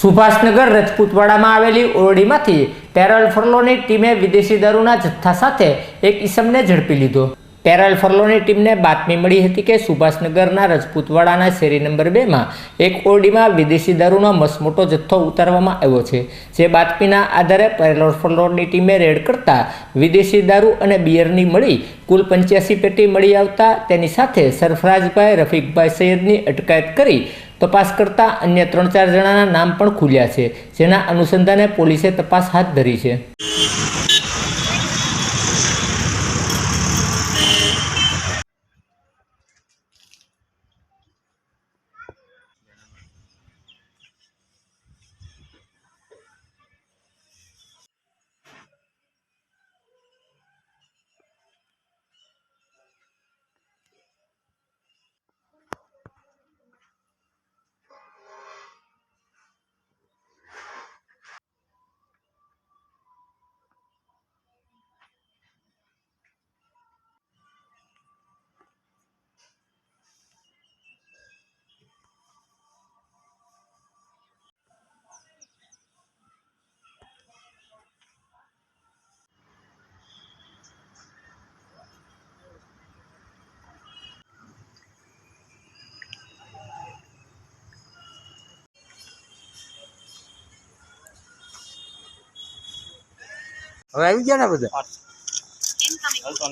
સુભાષનગર રજપૂતવાડામાં આવેલી ઓરડીમાંથી પેરલ ફરલોની ટીમે વિદેશી દારૂના જથ્થા સાથે એક ઈસમને ઝડપી લીધો. પેરલ ફરલોની ટીમને બાતમી મળી હતી કે સુભાષનગરના રજપૂતવાડાના શેરી નંબર બેમાં એક ઓરડીમાં વિદેશી દારૂનો મસમોટો જથ્થો ઉતારવામાં આવ્યો છે, જે બાતમીના આધારે પેરલ ફરલોની ટીમે રેડ કરતા વિદેશી દારૂ અને બિયરની મળી કુલ પંચ્યાસી પેટી મળી આવતા તેની સાથે સરફરાજભાઈ, રફીકભાઈ સૈયદની અટકાયત કરી તપાસ કરતા અન્ય ત્રણ ચાર જણાના નામ પણ ખુલ્યા છે, જેના અનુસંધાને પોલીસે તપાસ હાથ ધરી છે. હવે આવી ગયા ને બધા Incoming call from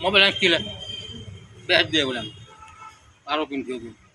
મોબાઈલ નાખી લે. બે જ દે બોલા આરોપી થયો